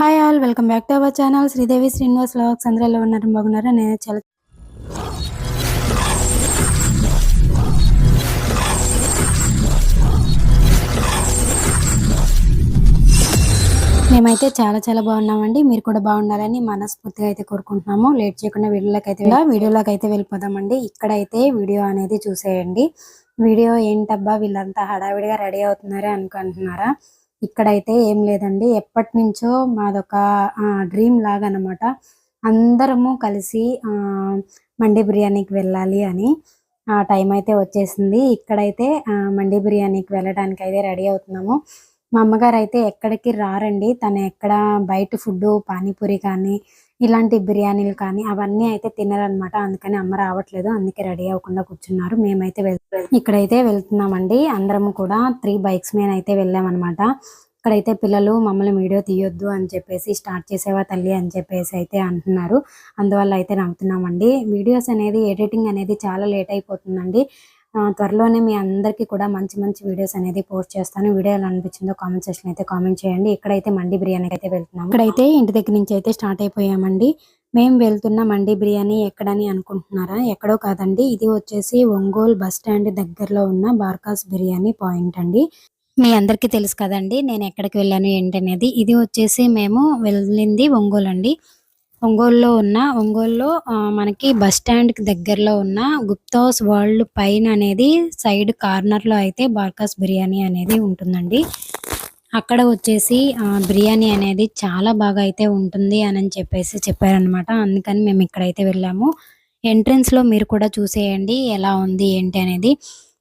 Hi all welcome back to our channel Sridevi Srinivas vlogs అందరూ ఎలా ఉన్నారు బాగున్నారా? నేను చాలా మేమైతే చాలా చాలా బాగున్నామండి. మీరు కూడా బాగుండాలని మనస్ఫూర్తిగా అయితే కోరుకుంటున్నాము. లేట్ చేయకుండా వీడియోలోకి అయితే వీడియోలోకి అయితే వెళ్ళిపోదామండి. ఇక్కడైతే వీడియో అనేది చూసేయండి. వీడియో ఏంటబ్బా? వీళ్ళంతా హడావిడిగా రెడీ అవుతున్నారా అనుకుంటున్నారా? ఇక్కడైతే ఏం లేదండి. ఎప్పటి నుంచో మాదొక డ్రీమ్ లాగా అనమాట అందరము కలిసి మండి బిర్యానీకి వెళ్ళాలి అని ఆ టైం అయితే వచ్చేసింది. ఇక్కడైతే మండి బిర్యానీకి వెళ్ళడానికి అయితే రెడీ అవుతున్నాము. మా అమ్మగారు అయితే ఎక్కడికి రారండి. తను ఎక్కడ బయట ఫుడ్ పానీపూరి కానీ ఇలాంటి బిర్యానీలు కానీ అవన్నీ అయితే తినరనమాట. అందుకని అమ్మ రావట్లేదు. అందుకే రెడీ అవ్వకుండా కూర్చున్నారు. మేమైతే వెళ్తాం ఇక్కడైతే వెళ్తున్నామండి. అందరము కూడా త్రీ బైక్స్ మీద అయితే వెళ్ళామన్నమాట ఇక్కడైతే పిల్లలు మమ్మల్ని వీడియో తీయొద్దు అని చెప్పేసి స్టార్ట్ చేసేవా తల్లి అని చెప్పేసి అయితే అంటున్నారు. అందువల్ల అయితే నవ్వుతున్నామండి. వీడియోస్ అనేది ఎడిటింగ్ అనేది చాలా లేట్ అయిపోతుందండి. త్వరలోనే మీ అందరికీ కూడా మంచి మంచి వీడియోస్ అనేది పోస్ట్ చేస్తాను. వీడియో ఎలా అనిపించిందో కామెంట్ సెక్షన్ అయితే కామెంట్ చేయండి. ఇక్కడైతే మండి బిర్యానీకి అయితే వెళ్తున్నాం ఇక్కడైతే ఇంటి దగ్గర నుంచి అయితే స్టార్ట్ అయిపోయామండి. మేము వెళ్తున్న మండి బిర్యానీ ఎక్కడని అనుకుంటున్నారా? ఎక్కడో కాదండి. ఇది వచ్చేసి ఒంగోలు బస్ స్టాండ్ దగ్గరలో ఉన్న బార్కాస్ బిర్యానీ పాయింట్ అండి. మీ అందరికీ తెలుసు కదండి నేను ఎక్కడికి వెళ్ళాను ఏంటనేది. ఇది వచ్చేసి మేము వెళ్ళింది ఒంగోలు అండి ఒంగోలులో ఉన్న ఒంగోలులో మనకి బస్ స్టాండ్కి దగ్గరలో ఉన్న గుప్తాస్ వరల్డ్ పైన అనేది సైడ్ కార్నర్లో అయితే బార్కాస్ బిర్యానీ అనేది ఉంటుందండి. అక్కడ వచ్చేసి బిర్యానీ అనేది చాలా బాగా అయితే ఉంటుంది అని చెప్పేసి చెప్పారనమాట అందుకని మేము ఇక్కడైతే వెళ్ళాము. ఎంట్రన్స్లో మీరు కూడా చూసేయండి ఎలా ఉంది ఏంటి అనేది.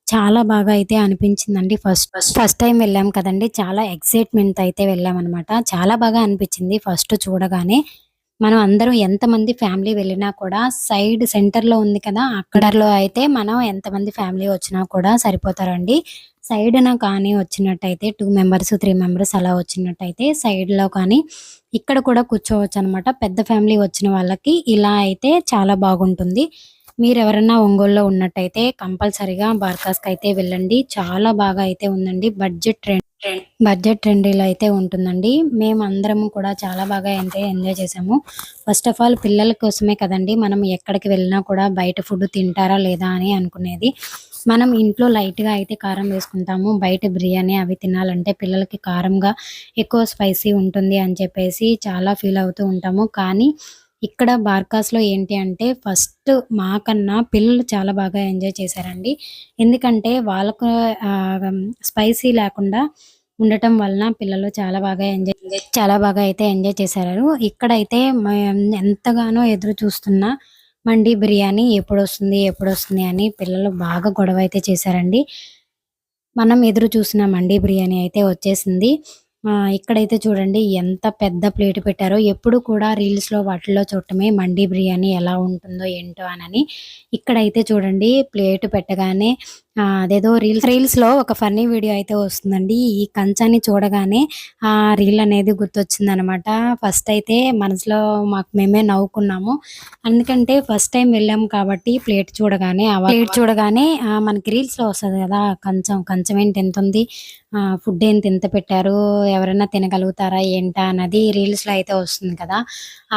చాలా బాగా అయితే అనిపించిందండి. ఫస్ట్ ఫస్ట్ ఫస్ట్ టైం వెళ్ళాం కదండి. చాలా ఎక్సైట్మెంట్ అయితే వెళ్ళాం అనమాట చాలా బాగా అనిపించింది ఫస్ట్ చూడగానే. మనం అందరం ఎంతమంది ఫ్యామిలీ వెళ్ళినా కూడా సైడ్ సెంటర్లో ఉంది కదా అక్కడలో అయితే మనం ఎంతమంది ఫ్యామిలీ వచ్చినా కూడా సరిపోతారండి. సైడ్ కానీ వచ్చినట్టయితే టూ మెంబర్స్ త్రీ మెంబర్స్ అలా వచ్చినట్టయితే సైడ్లో కానీ ఇక్కడ కూడా కూర్చోవచ్చు అనమాట పెద్ద ఫ్యామిలీ వచ్చిన వాళ్ళకి ఇలా అయితే చాలా బాగుంటుంది. మీరు ఎవరైనా ఒంగోలులో ఉన్నట్టయితే కంపల్సరీగా బార్కాస్కి అయితే వెళ్ళండి. చాలా బాగా అయితే ఉందండి. బడ్జెట్ ట్రెండ్ బడ్జెట్ ట్రెండీలో అయితే ఉంటుందండి. మేము అందరం కూడా చాలా బాగా అయితే ఎంజాయ్ చేసాము ఫస్ట్ ఆఫ్ ఆల్ పిల్లల కోసమే కదండి మనం ఎక్కడికి వెళ్ళినా కూడా బయట ఫుడ్ తింటారా లేదా అని అనుకునేది. మనం ఇంట్లో లైట్గా అయితే కారం వేసుకుంటాము. బయట బిర్యానీ అవి తినాలంటే పిల్లలకి కారంగా ఎక్కువ స్పైసీ ఉంటుంది అని చెప్పేసి చాలా ఫీల్ అవుతూ ఉంటాము. కానీ ఇక్కడ బార్కాస్లో ఏంటి అంటే ఫస్ట్ మాకన్నా పిల్లలు చాలా బాగా ఎంజాయ్ చేశారండి. ఎందుకంటే వాళ్ళకు స్పైసీ లేకుండా ఉండటం వలన పిల్లలు చాలా బాగా ఎంజాయ్ చాలా బాగా అయితే ఎంజాయ్ చేశారు. ఇక్కడైతే ఎంతగానో ఎదురు చూస్తున్న మండి బిర్యానీ ఎప్పుడు వస్తుంది ఎప్పుడు వస్తుంది అని పిల్లలు బాగా గొడవ అయితే చేశారండి. మనం ఎదురు చూసిన మండి బిర్యానీ అయితే వచ్చేసింది. ఇక్కడైతే చూడండి ఎంత పెద్ద ప్లేట్ పెట్టారో. ఎప్పుడు కూడా రీల్స్లో వాటిల్లో చూడటమే మండీ బిర్యానీ ఎలా ఉంటుందో ఏంటో అని ఇక్కడైతే చూడండి ప్లేట్ పెట్టగానే అదేదో రీల్స్ రీల్స్లో ఒక ఫన్నీ వీడియో అయితే వస్తుందండి. ఈ కంచాన్ని చూడగానే ఆ రీల్ అనేది గుర్తొచ్చింది అనమాట ఫస్ట్ అయితే మనసులో మాకు మేమే నవ్వుకున్నాము. ఎందుకంటే ఫస్ట్ టైం వెళ్ళాము కాబట్టి ప్లేట్ చూడగానే ఆ ప్లేట్ చూడగానే మనకి రీల్స్లో వస్తుంది కదా కంచం. కంచం ఏంటి? ఎంత ఉంది? ఫుడ్ ఏంటి? ఎంత పెట్టారు? ఎవరైనా తినగలుగుతారా? ఏంటా? అన్నది రీల్స్లో అయితే వస్తుంది కదా.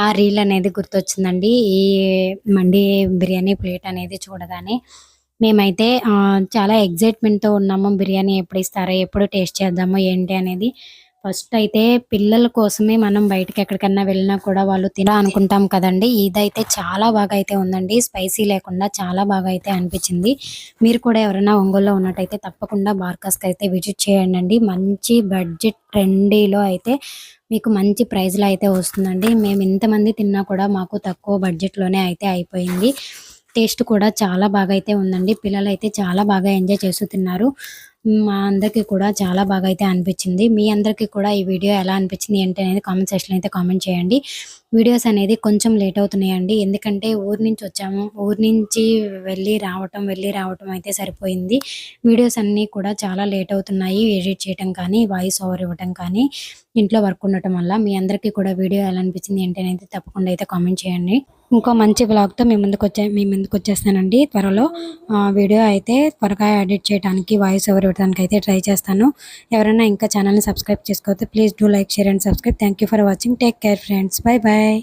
ఆ రీల్ అనేది గుర్తొచ్చిందండి. ఈ మండి బిర్యానీ ప్లేట్ అనేది చూడగానే మేమైతే చాలా ఎగ్జైట్మెంట్తో ఉన్నాము. బిర్యానీ ఎప్పుడు ఇస్తారో ఎప్పుడు టేస్ట్ చేద్దామో ఏంటి అనేది. ఫస్ట్ అయితే పిల్లల కోసమే మనం బయటకి ఎక్కడికన్నా వెళ్ళినా కూడా వాళ్ళు తినా అనుకుంటాం కదండి. ఇదైతే చాలా బాగా అయితే ఉందండి. స్పైసీ లేకుండా చాలా బాగా అయితే అనిపించింది. మీరు కూడా ఎవరైనా ఒంగోలులో ఉన్నట్టయితే తప్పకుండా బార్కాస్కి అయితే విజిట్ చేయండి మంచి బడ్జెట్ ట్రెండీలో అయితే మీకు మంచి ప్రైజ్లో అయితే వస్తుందండి. మేము ఇంతమంది తిన్నా కూడా మాకు తక్కువ బడ్జెట్లోనే అయితే అయిపోయింది. టేస్ట్ కూడా చాలా బాగా అయితే ఉందండి. పిల్లలు అయితే చాలా బాగా ఎంజాయ్ చేస్తూ తిన్నారు. మా అందరికీ కూడా చాలా బాగా అయితే అనిపించింది. మీ అందరికీ కూడా ఈ వీడియో ఎలా అనిపించింది ఏంటి అనేది కామెంట్ సెక్షన్లో అయితే కామెంట్ చేయండి. వీడియోస్ అనేది కొంచెం లేట్ అవుతున్నాయండి. ఎందుకంటే ఊరు నుంచి వచ్చాము. ఊరి నుంచి వెళ్ళి రావటం వెళ్ళి రావటం అయితే సరిపోయింది. వీడియోస్ అన్నీ కూడా చాలా లేట్ అవుతున్నాయి. ఎడిట్ చేయటం కానీ వాయిస్ ఓవర్ ఇవ్వటం కానీ ఇంట్లో వర్క్ ఉండటం వల్ల మీ అందరికీ కూడా వీడియో ఎలా అనిపించింది ఏంటి అనేది తప్పకుండా అయితే కామెంట్ చేయండి. ఇంకో మంచి బ్లాగ్తో మీ ముందుకు వచ్చే మీ ముందుకు వచ్చేస్తానండి త్వరలో. వీడియో అయితే త్వరగా ఎడిట్ చేయడానికి వాయిస్ ఓవర్ ఇవ్వడానికి అయితే ట్రై చేస్తాను. ఎవరైనా ఇంకా ఛానల్ని సబ్స్క్రైబ్ చేసుకోవద్దు please do like share and subscribe thank you for watching take care friends bye bye